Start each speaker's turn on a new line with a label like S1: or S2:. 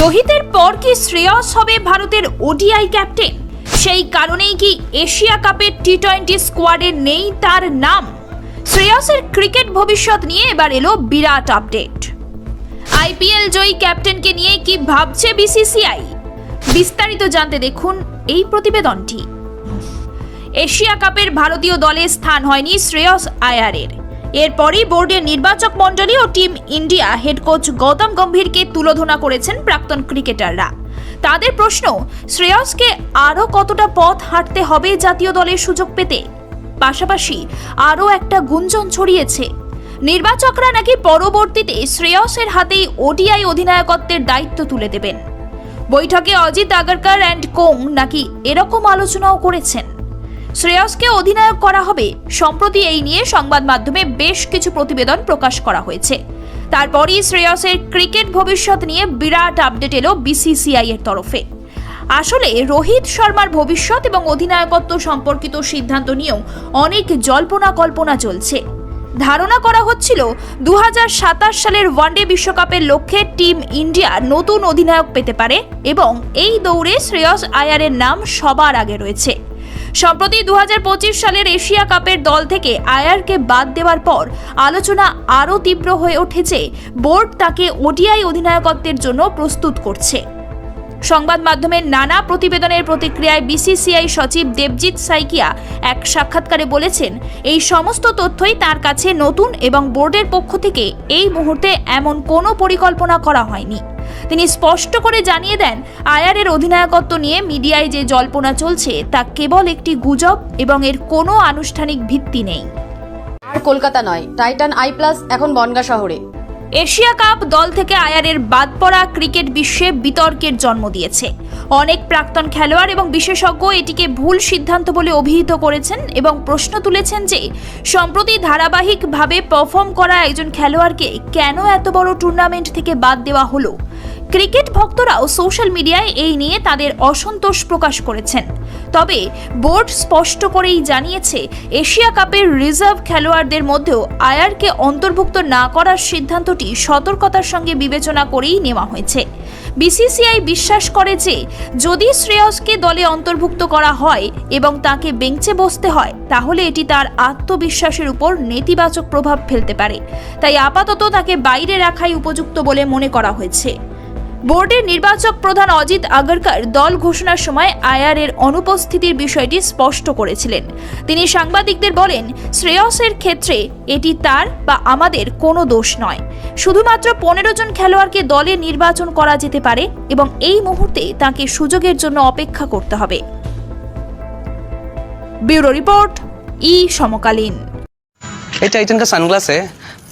S1: রোহিতের পর কি শ্রেয়স হবে ভারতের ওডিআই ক্যাপ্টেন? সেই কারণেই কি এশিয়া কাপের টি টোয়েন্টি স্কোয়াডে নেই তার নাম? শ্রেয়সের ক্রিকেট ভবিষ্যৎ নিয়ে এবার এলো বিরাট আপডেট। আইপিএল জয়ী ক্যাপ্টেনকে নিয়ে কি ভাবছে বিসিসিআই? বিস্তারিত জানতে দেখুন এই প্রতিবেদনটি। এশিয়া কাপের ভারতীয় দলে স্থান হয়নি শ্রেয়স আয়ারের। এরপরই বোর্ডের নির্বাচক মণ্ডলী ও team India head coach Gautam গম্ভীরকে তুলোধনা করেছেন প্রাক্তন ক্রিকেটাররা। তাদের প্রশ্ন, শ্রেয়সকে আরও কতটা পথ হাঁটতে হবে জাতীয় দলের সুযোগ পেতে? পাশাপাশি আরও একটা গুঞ্জন ছড়িয়েছে। নির্বাচকরা নাকি পরবর্তীতে শ্রেয়সের হাতেই ওডিআই অধিনায়কত্বের দায়িত্ব তুলে দেবেন? বৈঠকে অজিত আগারকার অ্যান্ড কোং নাকি এরকম আলোচনাও করেছেন। শ্রেয়সকে অধিনায়ক করা হবে। সম্প্রতি এই নিয়ে সংবাদ মাধ্যমে বেশ কিছু প্রতিবেদন প্রকাশ করা হয়েছে। তারপরই শ্রেয়সের ক্রিকেট ভবিষ্যৎ নিয়ে বিরাট আপডেট এলো বিসিসিআই এর তরফে। আসলে রোহিত শর্মার ভবিষ্যৎ এবং অধিনায়কত্ব সম্পর্কিত সিদ্ধান্ত নিয়েও অনেক জল্পনা কল্পনা চলছে। ধারণা করা হচ্ছিল দু হাজার সাতাশ সালের ওয়ানডে বিশ্বকাপের লক্ষ্যে টিম ইন্ডিয়া নতুন অধিনায়ক পেতে পারে এবং এই দৌড়ে শ্রেয়স আয়ারের নাম সবার আগে রয়েছে। সম্প্রতি দু হাজার পঁচিশ সালের এশিয়া কাপের দল থেকে আয়ারকে বাদ দেওয়ার পর আলোচনা আরও তীব্র হয়ে উঠেছে। বোর্ড তাকে ওডিআই অধিনায়কত্বের জন্য প্রস্তুত করছে। সংবাদ মাধ্যমের নানা প্রতিবেদনের প্রতিক্রিয়ায় বিসিসিআই সচিব দেবজিৎ সাইকিয়া এক সাক্ষাৎকারে বলেছেন, এই সমস্ত তথ্যই তার কাছে নতুন এবং বোর্ডের পক্ষ থেকে এই মুহূর্তে এমন কোনো পরিকল্পনা করা হয়নি। তিনি স্পষ্ট করে জানিয়ে দেন, আয়ারের অধিনায়কত্ব নিয়ে মিডিয়ায় যে জল্পনা চলছে, তা কেবল একটি গুজব এবং এর কোনো আনুষ্ঠানিক ভিত্তি নেই।
S2: আর কলকাতা নয়, টাইটান আই প্লাস এখন বনগা শহরে।
S1: এশিয়া কাপ দল থেকে আয়ারের বাদ পড়া ক্রিকেট বিশ্বে বিতর্কের জন্ম দিয়েছে। অনেক প্রাক্তন খেলোয়াড় এবং বিশেষজ্ঞ এটিকে ভুল সিদ্ধান্ত বলে অভিহিত করেছেন এবং প্রশ্ন তুলেছেন যে, সম্প্রতি ধারাবাহিকভাবে পারফর্ম করা একজন খেলোয়াড়কে কেন এত বড় টুর্নামেন্ট থেকে বাদ দেওয়া হলো? ক্রিকেট ভক্তরাও সোশ্যাল মিডিয়ায় এই নিয়ে তাদের অসন্তোষ প্রকাশ করেছেন। তবে বোর্ড স্পষ্ট করেই জানিয়েছে, এশিয়া কাপের রিজার্ভ খেলোয়াড়দের মধ্যেও আয়ারকে অন্তর্ভুক্ত না করার সিদ্ধান্তটি সতর্কতার সঙ্গে বিবেচনা করেই নেওয়া হয়েছে। বিসিসিআই বিশ্বাস করে যে, যদি শ্রেয়সকে দলে অন্তর্ভুক্ত করা হয় এবং তাকে বেঞ্চে বসতে হয়, তাহলে এটি তার আত্মবিশ্বাসের উপর নেতিবাচক প্রভাব ফেলতে পারে। তাই আপাতত তাকে বাইরে রাখাই উপযুক্ত বলে মনে করা হয়েছে। বোর্ডের নির্বাচক প্রধান অজিত আগরকর দল ঘোষণার সময় আয়ারের অনুপস্থিতির বিষয়টি স্পষ্ট করেছিলেন তিনি সাংবাদিকদের বলেন শ্রেয়সের ক্ষেত্রে এটি তার বা আমাদের কোনো দোষ নয় শুধুমাত্র পনেরো জন খেলোয়াড়কে দলে নির্বাচন করা যেতে পারে এবং এই মুহূর্তে তাকে সুযোগের জন্য অপেক্ষা করতে হবে ব্যুরো রিপোর্ট ই সমকালীন
S3: ये टाइटन का सनग्लास है